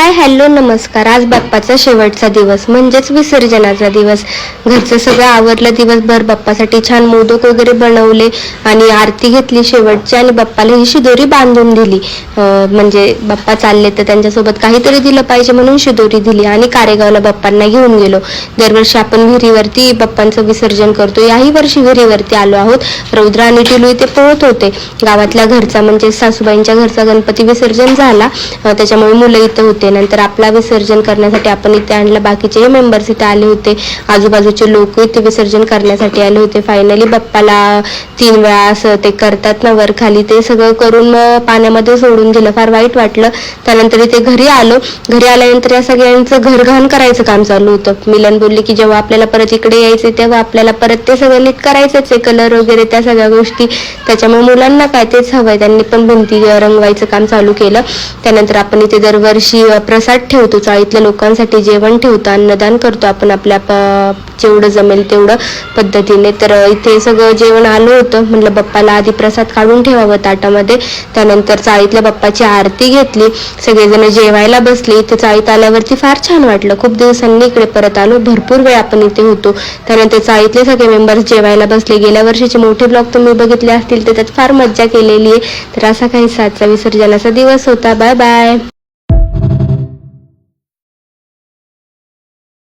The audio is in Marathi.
हाय हॅलो नमस्कार. आज बाप्पाचा शेवटचा दिवस म्हणजेच विसर्जनाचा दिवस. घरचं सगळं आवरलं दिवसभर बाप्पासाठी छान मोदक वगैरे बनवले आणि आरती घेतली शेवटची आणि बाप्पाला ही शिदोरी बांधून दिली. म्हणजे बाप्पा चालले तर त्यांच्यासोबत काहीतरी दिलं पाहिजे म्हणून शिदोरी दिली आणि कारेगावला बाप्पांना घेऊन गेलो. दरवर्षी आपण विहिरीवरती बाप्पांचं विसर्जन करतो. याही वर्षी विहिरीवरती आलो आहोत. रौद्र आणि टिलू इथे पोहत होते. गावातल्या घरचा म्हणजे सासूबाईंच्या घरचा गणपती विसर्जन झाला. त्याच्यामुळे मुलं इथं होते. नंतर आपला विसर्जन करण्यासाठी आपण इथे आणलं. बाकीचेही मेंबर्स इथे आले होते. आजूबाजूचे लोक इथे विसर्जन करण्यासाठी आले होते. फायनली बाप्पाला तीन वेळा असं ते करतात ना वर खाली ते सगळं करून पाण्यामध्ये सोडून दिलं. फार वाईट वाटलं. त्यानंतर इथे घरी आलो. घरी आल्यानंतर या सगळ्यांचं घरघाण करायचं काम चालू होतं. मिलन बोलली की जेव्हा आपल्याला परत इकडे यायचे तेव्हा आपल्याला परत ते सगळं नीट करायचंच आहे. कलर वगैरे त्या सगळ्या गोष्टी. त्याच्यामुळे मुलांना काय तेच हवंय. त्यांनी पण भिंती रंगवायचं काम चालू केलं. त्यानंतर आपण इथे दरवर्षी प्रसाद ठेवतो चाळीतल्या लोकांसाठी जेवण ठेवतो अन्नदान करतो आपण आपल्या प- जेवढं जमेल तेवढं पद्धतीने. तर इथे सगळं जेवण आलं होतं. म्हटलं बाप्पाला आधी प्रसाद काढून ठेवावं ताटामध्ये. त्यानंतर चाळीतल्या बाप्पाची आरती घेतली. सगळेजण जेवायला बसले. इथे चाळीत आल्यावरती फार छान वाटलं. खूप दिवसांनी इकडे परत आलो. भरपूर वेळ आपण इथे होतो. त्यानंतर चाळीतले सगळे मेंबर्स जेवायला बसले. गेल्या वर्षीचे मोठे ब्लॉग तुम्ही बघितले असतील तर त्यात फार मज्जा केलेली आहे. तर असा काही सातचा विसर्जनाचा दिवस होता. Bye bye.